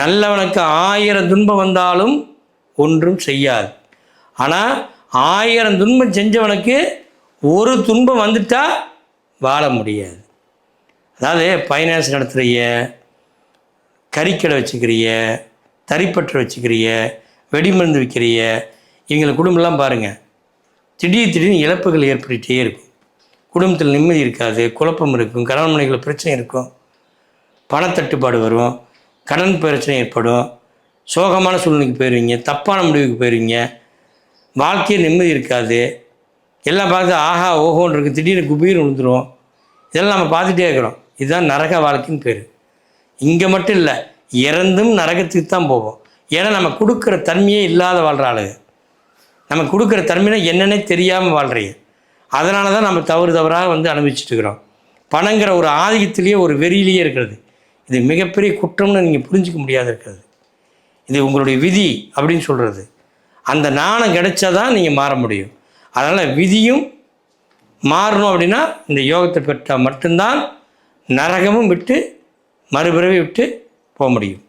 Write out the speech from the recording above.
நல்லவனுக்கு ஆயிரம் துன்பம் வந்தாலும் ஒன்றும் செய்யாது. ஆனால் ஆயிரம் துன்பம் செஞ்சவனுக்கு ஒரு துன்பம் வந்துட்டால் வாழ முடியாது. அதாவது ஃபைனான்ஸ் நடத்துகிறிய கறிக்கடை வச்சுக்கிறிய தறிப்பற்ற வச்சுக்கிறிய வெடிமருந்து விற்கிறிய இவங்களை குடும்பம்லாம் பாருங்கள் திடீர் திடீர்னு இழப்புகள் ஏற்பட்டுகிட்டே இருக்கும். குடும்பத்தில் நிம்மதி இருக்காது குழப்பம் இருக்கும் கணவன் மனைவிகள் பிரச்சனை இருக்கும் பணத்தட்டுப்பாடு வரும் கடன் பிரச்சனை ஏற்படும். சோகமான சூழ்நிலைக்கு போயிடுவீங்க தப்பான முடிவுக்கு போயிடுவீங்க வாழ்க்கையில் நிம்மதி இருக்காது. எல்லாம் பார்த்து ஆஹா ஓஹோன்னு இருக்குது திடீர்னு குபீர் விழுந்துடும் இதெல்லாம் நம்ம பார்த்துட்டே இருக்கிறோம். இதுதான் நரக வாழ்க்கைன்னு பேர். இங்கே மட்டும் இல்லை இறந்தும் நரகத்துக்கு தான் போவோம். ஏன்னா நம்ம கொடுக்குற தன்மையே இல்லாத வாழ்கிற ஆளுங்க நம்ம கொடுக்குற தன்மையில என்னன்னே தெரியாமல் வாழ்கிறீங்க அதனால தான் நம்ம தவறு தவறாக வந்து அனுபவிச்சுட்டு இருக்கிறோம். பணங்கிற ஒரு ஆதிக்கத்திலேயே ஒரு வெறியிலேயே இருக்கிறது. இது மிகப்பெரிய குற்றம்னு நீங்கள் புரிஞ்சிக்க முடியாத இருக்கிறது. இது உங்களுடைய விதி அப்படின்னு சொல்கிறது அந்த நாணம் கிடைச்சா தான் நீங்கள் மாற முடியும். அதனால் விதியும் மாறணும் அப்படின்னா இந்த யோகத்தை பெற்றால் மட்டும்தான் நரகமும் விட்டு மறுபிறவி விட்டு போக முடியும்.